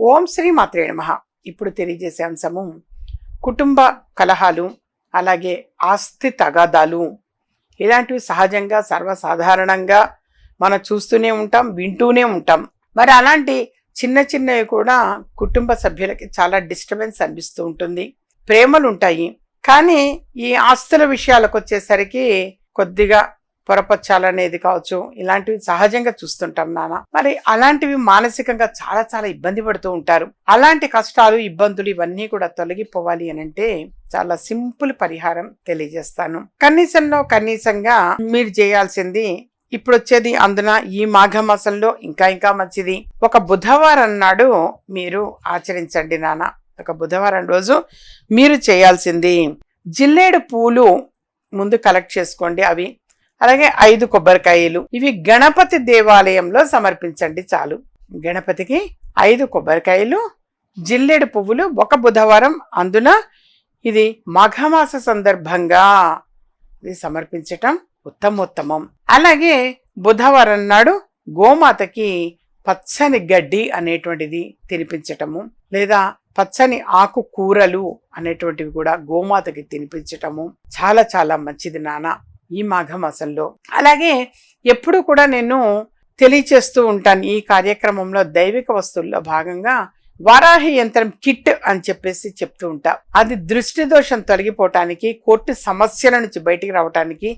ఓం శ్రీ మాత్రే నమ. ఇప్పుడు తెలియజేసే అంశము కుటుంబ కలహాలు అలాగే ఆస్తి తగాదాలు. ఇలాంటివి సహజంగా సర్వసాధారణంగా మనం చూస్తూనే ఉంటాం వింటూనే ఉంటాం. మరి అలాంటి చిన్న చిన్నవి కూడా కుటుంబ సభ్యులకి చాలా డిస్టర్బెన్స్ అనిపిస్తూ ఉంటుంది. ప్రేమలు ఉంటాయి కానీ ఈ ఆస్తుల విషయాలకు వచ్చేసరికి కొద్దిగా పొరపచ్చాలనేది కావచ్చు ఇలాంటివి సహజంగా చూస్తుంటాం నాన్న మరి అలాంటివి మానసికంగా చాలా చాలా ఇబ్బంది పడుతూ ఉంటారు. అలాంటి కష్టాలు ఇబ్బందులు ఇవన్నీ కూడా తొలగిపోవాలి అని అంటే చాలా సింపుల్ పరిహారం తెలియజేస్తాను. కనీసంలో కనీసంగా మీరు చేయాల్సింది ఇప్పుడు వచ్చేది అందున ఈ మాఘమాసంలో ఇంకా ఇంకా మంచిది. ఒక బుధవారం నాడు మీరు ఆచరించండి నాన్న ఒక బుధవారం రోజు మీరు చేయాల్సింది జిల్లేడు పూలు ముందు కలెక్ట్ చేసుకోండి అవి. అలాగే ఐదు కొబ్బరికాయలు ఇవి గణపతి దేవాలయంలో సమర్పించండి చాలు. గణపతికి ఐదు కొబ్బరికాయలు జిల్లేడు పువ్వులు ఒక బుధవారం అందున ఇది మాఘమాస సందర్భంగా ఇది సమర్పించటం ఉత్తమోత్తమం. అలాగే బుధవారం నాడు గోమాతకి పచ్చని గడ్డి అనేటువంటిది తినిపించటము లేదా పచ్చని ఆకు కూరలు అనేటువంటివి కూడా గోమాతకి తినిపించటము చాలా చాలా మంచిది నాన్న ఈ మాఘమాసంలో అలాగే ఎప్పుడు కూడా నేను తెలియచేస్తూ ఉంటాను ఈ కార్యక్రమంలో దైవిక వస్తువుల్లో భాగంగా వారాహి యంత్రం కిట్ అని చెప్పేసి చెప్తూ ఉంటా. అది దృష్టి దోషం తొలగిపోవటానికి కోర్టు సమస్యల నుంచి బయటికి రావటానికి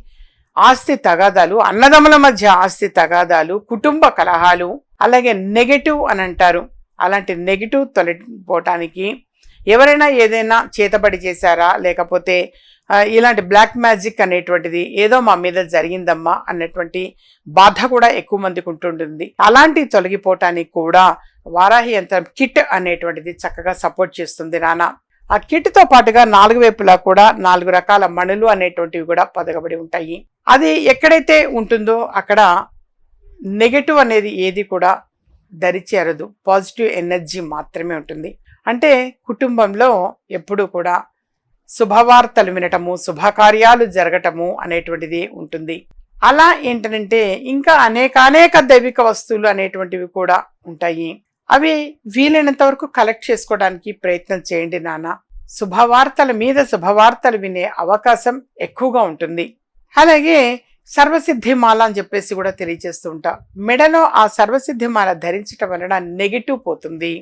ఆస్తి తగాదాలు అన్నదమ్ముల మధ్య ఆస్తి తగాదాలు కుటుంబ కలహాలు అలాగే నెగటివ్ అని అంటారు. అలాంటి నెగిటివ్ తొలగిపోవటానికి ఎవరైనా ఏదైనా చేతబడి చేశారా? లేకపోతే ఇలాంటి బ్లాక్ మ్యాజిక్ అనేటువంటిది ఏదో మా మీద జరిగిందమ్మా అన్నటువంటి బాధ కూడా ఎక్కువ మందికి ఉంటుంటుంది. అలాంటి తొలగిపోవటానికి కూడా వారాహి యంత్రం కిట్ అనేటువంటిది చక్కగా సపోర్ట్ చేస్తుంది నాన్న. ఆ కిట్తో పాటుగా నాలుగు వైపులా కూడా నాలుగు రకాల మణులు అనేటువంటివి కూడా పదగబడి ఉంటాయి. అది ఎక్కడైతే ఉంటుందో అక్కడ నెగటివ్ అనేది ఏది కూడా దరిచేరదు పాజిటివ్ ఎనర్జీ మాత్రమే ఉంటుంది. అంటే కుటుంబంలో ఎప్పుడూ కూడా శుభవార్తలు వినటము శుభకార్యాలు జరగటము అనేటువంటిది ఉంటుంది. అలా ఏంటంటే ఇంకా అనేకానేక దైవిక వస్తువులు అనేటువంటివి కూడా ఉంటాయి. అవి వీలైనంత వరకు కలెక్ట్ చేసుకోవడానికి ప్రయత్నం చేయండి నాన్న. శుభవార్తల మీద శుభవార్తలు వినే అవకాశం ఎక్కువగా ఉంటుంది. అలాగే సర్వసిద్ధి మాల అని చెప్పేసి కూడా తెలియజేస్తూ ఉంటా. మెడలో ఆ సర్వసిద్ధి మాల ధరించటం వలన నెగిటివ్ పోతుంది.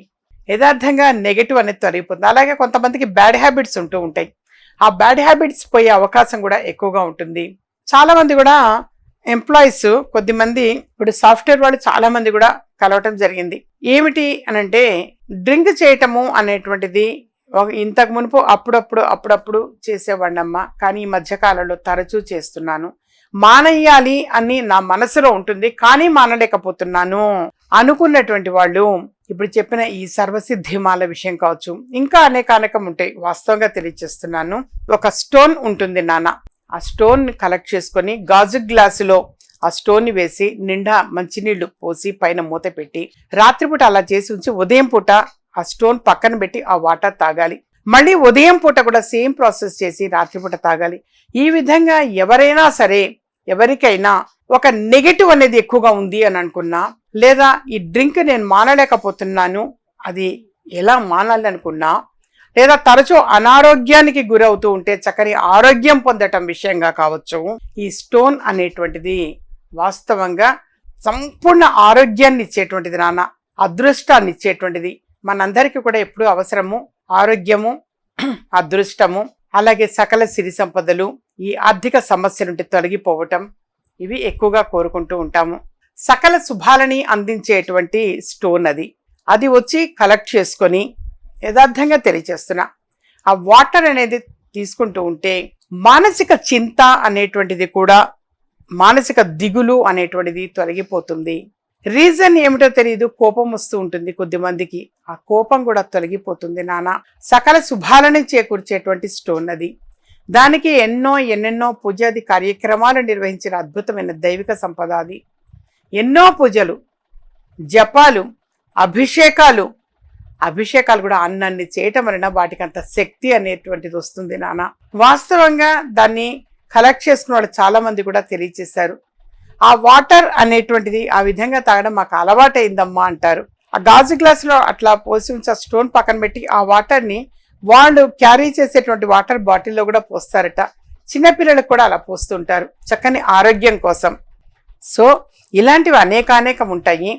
యథార్థంగా నెగిటివ్ అనేది తొలగిపోతుంది. అలాగే కొంతమందికి బ్యాడ్ హ్యాబిట్స్ ఉంటూ ఉంటాయి. ఆ బ్యాడ్ హ్యాబిట్స్ పోయే అవకాశం కూడా ఎక్కువగా ఉంటుంది. చాలామంది కూడా ఎంప్లాయీస్ కొద్దిమంది ఇప్పుడు సాఫ్ట్వేర్ వాళ్ళు చాలామంది కూడా కలవటం జరిగింది. ఏమిటి అని అంటే డ్రింక్ చేయటము అనేటువంటిది ఒక- ఇంతకు మునుపు అప్పుడప్పుడు అప్పుడప్పుడు చేసేవాడినమ్మా. కానీ ఈ మధ్యకాలంలో తరచూ చేస్తున్నాను. మానేయాలి అని నా మనసులో ఉంటుంది. కానీ మానలేకపోతున్నాను. అనుకున్నటువంటి వాళ్ళు ఇప్పుడు చెప్పిన ఈ సర్వసిద్ధిమాల విషయం కావచ్చు ఇంకా అనేక అనేకం ఉంటాయి. వాస్తవంగా తెలియచేస్తున్నాను. ఒక స్టోన్ ఉంటుంది నాన్న. ఆ స్టోన్ కలెక్ట్ చేసుకొని గాజు గ్లాసులో ఆ స్టోన్ని వేసి నిండా మంచినీళ్ళు పోసి పైన మూత పెట్టి రాత్రిపూట అలా చేసి ఉంచి ఉదయం పూట ఆ స్టోన్ పక్కన పెట్టి ఆ వాటర్ తాగాలి. మళ్ళీ ఉదయం పూట కూడా సేమ్ ప్రాసెస్ చేసి రాత్రిపూట తాగాలి. ఈ విధంగా ఎవరైనా సరే ఎవరికైనా ఒక నెగటివ్ అనేది ఎక్కువగా ఉంది అని అనుకున్నా లేదా ఈ డ్రింక్ నేను మానలేకపోతున్నాను అది ఎలా మానాలి అనుకున్నా లేదా తరచూ అనారోగ్యానికి గురవుతూ ఉంటే చక్కని ఆరోగ్యం పొందటం విషయంగా కావచ్చు ఈ స్టోన్ అనేటువంటిది వాస్తవంగా సంపూర్ణ ఆరోగ్యాన్ని ఇచ్చేటువంటిది నాన్న అదృష్టాన్ని ఇచ్చేటువంటిది. మనందరికీ కూడా ఎప్పుడూ అవసరము ఆరోగ్యము అదృష్టము అలాగే సకల సిరి సంపదలు ఈ ఆర్థిక సమస్య నుండి తొలగిపోవటం ఇవి ఎక్కువగా కోరుకుంటూ ఉంటాము. సకల శుభాలని అందించేటువంటి స్టోన్ అది. అది వచ్చి కలెక్ట్ చేసుకొని యథార్థంగా తెలియచేస్తున్నా. ఆ వాటర్ అనేది తీసుకుంటూ ఉంటే మానసిక చింత అనేటువంటిది కూడా మానసిక దిగులు అనేటువంటిది తొలగిపోతుంది. రీజన్ ఏమిటో తెలియదు కోపం వస్తూ ఉంటుంది కొద్దిమందికి ఆ కోపం కూడా తొలగిపోతుంది నాన్న సకల శుభాలని చేకూర్చేటువంటి స్టోన్ అది. దానికి ఎన్నో ఎన్నెన్నో పూజాది కార్యక్రమాలు నిర్వహించిన అద్భుతమైన దైవిక సంపద అది. ఎన్నో పూజలు జపాలు అభిషేకాలు. అభిషేకాలు కూడా అన్నన్ని చేయటం వలన వాటికి అంత శక్తి అనేటువంటిది వస్తుంది నాన్న వాస్తవంగా దాన్ని కలెక్ట్ చేసుకున్న వాళ్ళు చాలామంది కూడా తెలియచేశారు ఆ వాటర్ అనేటువంటిది ఆ విధంగా తాగడం మాకు అలవాటైందమ్మా అంటారు. ఆ గాజు గ్లాసులో అట్లా పోసి ఉంచి ఆ స్టోన్ పక్కన పెట్టి ఆ వాటర్ని వాళ్ళు క్యారీ చేసేటువంటి వాటర్ బాటిల్లో కూడా పోస్తారట. చిన్నపిల్లలకు కూడా అలా పోస్తుంటారు. చక్కని ఆరోగ్యం కోసం. సో ఇలాంటివి అనేకానేకం ఉంటాయి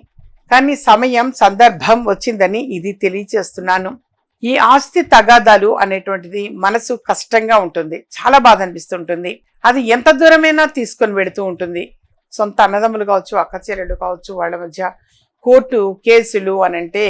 కానీ సమయం సందర్భం వచ్చిందని ఇది తెలియచేస్తున్నాను. ఈ ఆస్తి తగాదాలు అనేటువంటిది మనసు కష్టంగా ఉంటుంది. చాలా బాధ అనిపిస్తుంటుంది. అది ఎంత దూరమైనా తీసుకొని పెడుతూ ఉంటుంది. సొంత అన్నదమ్ములు కావచ్చు అక్కచెల్లెలు కావచ్చు వాళ్ళ మధ్య కోర్టు కేసులు అని అంటే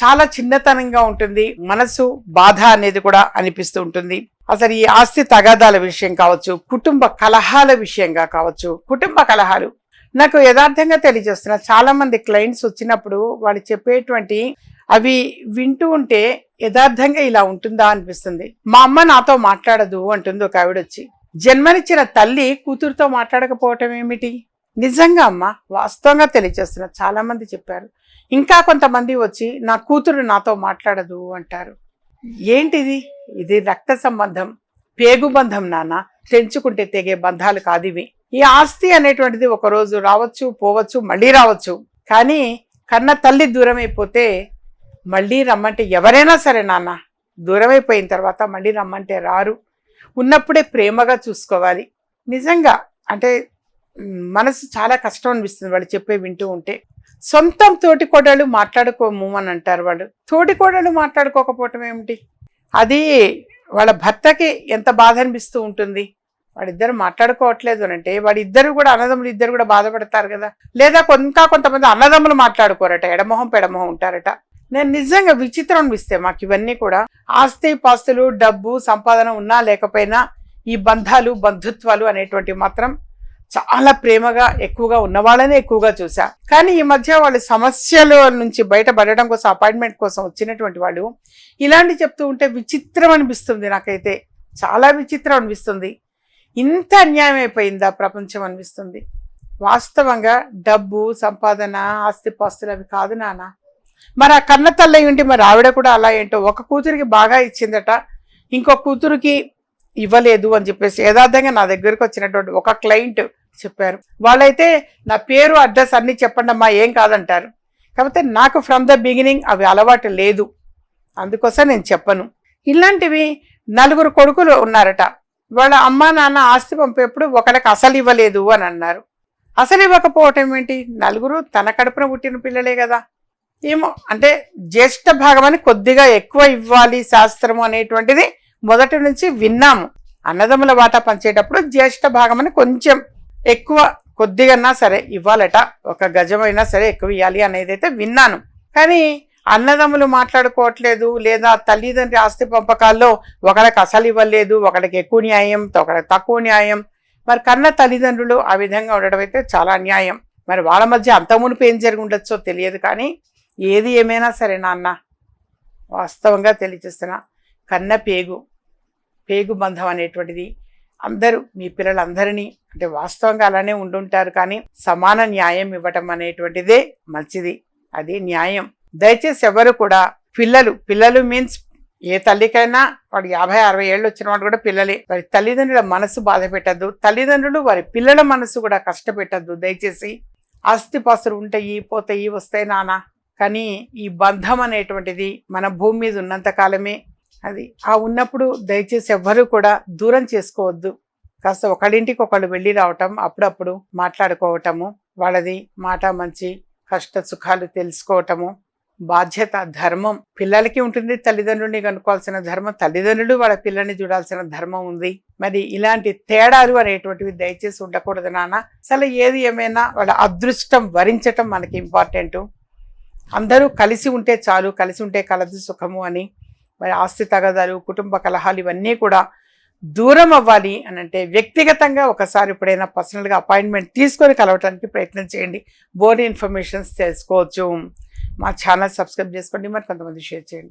చాలా చిన్నతనంగా ఉంటుంది. మనసు బాధ అనేది కూడా అనిపిస్తూ ఉంటుంది. అసలు ఈ ఆస్తి తగాదాల విషయం కావచ్చు కుటుంబ కలహాల విషయంగా కావచ్చు కుటుంబ కలహాలు. నాకు యథార్థంగా తెలియజేస్తున్న చాలా మంది క్లయింట్స్ వచ్చినప్పుడు వాళ్ళు చెప్పేటువంటి అవి వింటూ ఉంటే యథార్థంగా ఇలా ఉంటుందా అనిపిస్తుంది. మా అమ్మ నాతో మాట్లాడదు అంటుంది ఒక ఆవిడ వచ్చి జన్మనిచ్చిన తల్లి కూతురుతో మాట్లాడకపోవటం ఏమిటి? నిజంగా అమ్మ వాస్తవంగా తెలియజేస్తున్న చాలా మంది చెప్పారు. ఇంకా కొంతమంది వచ్చి నా కూతురు నాతో మాట్లాడదు అంటారు. ఏంటిది? ఇది రక్త సంబంధం పేగు బంధం నాన్న. తెంచుకుంటే తెగే బంధాలు కాదు ఇవి ఈ ఆస్తి అనేటువంటిది ఒకరోజు రావచ్చు పోవచ్చు మళ్ళీ రావచ్చు. కానీ కన్న తల్లి దూరం అయిపోతే మళ్ళీ రమ్మంటే ఎవరైనా సరే నాన్న దూరం అయిపోయిన తర్వాత మళ్ళీ రమ్మంటే రారు. ఉన్నప్పుడే ప్రేమగా చూసుకోవాలి. నిజంగా అంటే మనసు చాలా కష్టం అనిపిస్తుంది వాళ్ళు చెప్పే వింటూ ఉంటే. సొంతం తోటి కోడళ్ళు మాట్లాడుకోము అని అంటారు వాళ్ళు. తోటి కోడళ్ళు మాట్లాడుకోకపోవటం ఏమిటి? అది వాళ్ళ భర్తకి ఎంత బాధ అనిపిస్తూ ఉంటుంది. వాడిద్దరు మాట్లాడుకోవట్లేదు అని అంటే వాడిద్దరు కూడా అన్నదమ్ములు ఇద్దరు కూడా బాధపడతారు కదా. లేదా కొంత కొంతమంది అన్నదమ్ములు మాట్లాడుకోరట ఎడమొహం పెడమొహం ఉంటారట. నేను నిజంగా విచిత్రం అనిపిస్తే మాకు ఇవన్నీ కూడా ఆస్తి పాస్తులు డబ్బు సంపాదన ఉన్నా లేకపోయినా ఈ బంధాలు బంధుత్వాలు అనేటువంటివి మాత్రం చాలా ప్రేమగా ఎక్కువగా ఉన్నవాళ్ళని ఎక్కువగా చూసా కానీ ఈ మధ్య వాళ్ళు సమస్యల నుంచి బయటపడడం కోసం అపాయింట్మెంట్ కోసం వచ్చినటువంటి వాళ్ళు ఇలాంటి చెప్తూ ఉంటే విచిత్రం అనిపిస్తుంది నాకైతే. చాలా విచిత్రం అనిపిస్తుంది. ఇంత అన్యాయం అయిపోయిందా ప్రపంచం అనిపిస్తుంది. వాస్తవంగా డబ్బు సంపాదన ఆస్తిపాస్తులు అవి కాదు నాన్న. మరి ఆ కన్న తల్లి ఉంటే మరి ఆవిడ కూడా అలా ఏంటో? ఒక కూతురికి బాగా ఇచ్చిందట. ఇంకో కూతురికి ఇవ్వలేదు అని చెప్పేసి యథార్థంగా నా దగ్గరకు వచ్చినటువంటి ఒక క్లయింట్ చెప్పారు. వాళ్ళైతే నా పేరు అడ్రస్ అన్ని చెప్పండి అమ్మా ఏం కాదంటారు. కాకపోతే నాకు ఫ్రమ్ ద బిగినింగ్ అవి అలవాటు లేదు. అందుకోసం నేను చెప్పను. ఇలాంటివి నలుగురు కొడుకులు ఉన్నారట. వాళ్ళ అమ్మా నాన్న ఆస్తి పంపేప్పుడు ఒకరికి అసలు ఇవ్వలేదు అని అన్నారు. అసలు ఇవ్వకపోవటం ఏంటి? నలుగురు తన కడుపున పుట్టిన పిల్లలే కదా. ఏమో అంటే జ్యేష్ఠ భాగం అని కొద్దిగా ఎక్కువ ఇవ్వాలి శాస్త్రము అనేటువంటిది మొదటి నుంచి విన్నాము. అన్నదమ్ముల వాటా పంచేటప్పుడు జ్యేష్ఠ భాగం అని కొంచెం ఎక్కువ కొద్దిగన్నా సరే ఇవ్వాలట. ఒక గజమైనా సరే ఎక్కువ ఇవ్వాలి అనేది అయితే విన్నాను. కానీ అన్నదమ్ములు మాట్లాడుకోవట్లేదు లేదా తల్లిదండ్రి ఆస్తి పంపకాల్లో ఒకరికి అసలు ఇవ్వలేదు ఒకరికి ఎక్కువ న్యాయం ఒకరికి తక్కువ న్యాయం. మరి కన్న తల్లిదండ్రులు ఆ విధంగా ఉండడం అయితే చాలా అన్యాయం. మరి వాళ్ళ మధ్య అంత మునుపు ఏం జరిగి ఉండొచ్చో తెలియదు కానీ ఏది ఏమైనా సరే నాన్న వాస్తవంగా తెలియజేస్తున్నా. కన్న పేగు పేగు బంధం అనేటువంటిది అందరూ మీ పిల్లలందరినీ అంటే వాస్తవంగా అలానే ఉండుంటారు కానీ సమాన న్యాయం ఇవ్వటం అనేటువంటిదే మంచిది. అది న్యాయం. దయచేసి ఎవరు కూడా పిల్లలు పిల్లలు మీన్స్ ఏ తల్లికైనా వాడు యాభై అరవై ఏళ్ళు వచ్చిన వాడు కూడా పిల్లలే. వారి తల్లిదండ్రుల మనసు బాధ పెట్టద్దు. తల్లిదండ్రులు వారి పిల్లల మనసు కూడా కష్టపెట్టద్దు. దయచేసి ఆస్తిపాస్తులు ఉంటాయి పోతాయి వస్తాయి నానా. కానీ ఈ బంధం అనేటువంటిది మన భూమి మీద ఉన్నంత కాలమే అది. ఆ ఉన్నప్పుడు దయచేసి ఎవ్వరూ కూడా దూరం చేసుకోవద్దు. కాస్త ఒకళ్ళింటికి ఒకళ్ళు వెళ్ళి రావటం అప్పుడప్పుడు మాట్లాడుకోవటము వాళ్ళది మాట మంచి కష్ట సుఖాలు తెలుసుకోవటము బాధ్యత ధర్మం. పిల్లలకి ఉంటుంది తల్లిదండ్రుల్ని కనుక్కోవాల్సిన ధర్మం తల్లిదండ్రులు వాళ్ళ పిల్లల్ని చూడాల్సిన ధర్మం ఉంది. మరి ఇలాంటి తేడాలు అనేటువంటివి దయచేసి ఉండకూడదు నాన్న. అసలు ఏది ఏమైనా వాళ్ళ అదృష్టం వరించటం మనకి ఇంపార్టెంట్. అందరూ కలిసి ఉంటే చాలు కలిసి ఉంటే కలదు సుఖము అని. మరి ఆస్తి తగదాలు కుటుంబ కలహాలు ఇవన్నీ కూడా దూరం అవ్వాలి అని అంటే వ్యక్తిగతంగా ఒకసారి ఎప్పుడైనా పర్సనల్గా అపాయింట్మెంట్ తీసుకొని కలవటానికి ప్రయత్నం చేయండి. బోర్డ్ ఇన్ఫర్మేషన్స్ తెలుసుకోవచ్చు. మా ఛానల్ సబ్స్క్రైబ్ చేసుకోండి. మరి కొంతమంది షేర్ చేయండి.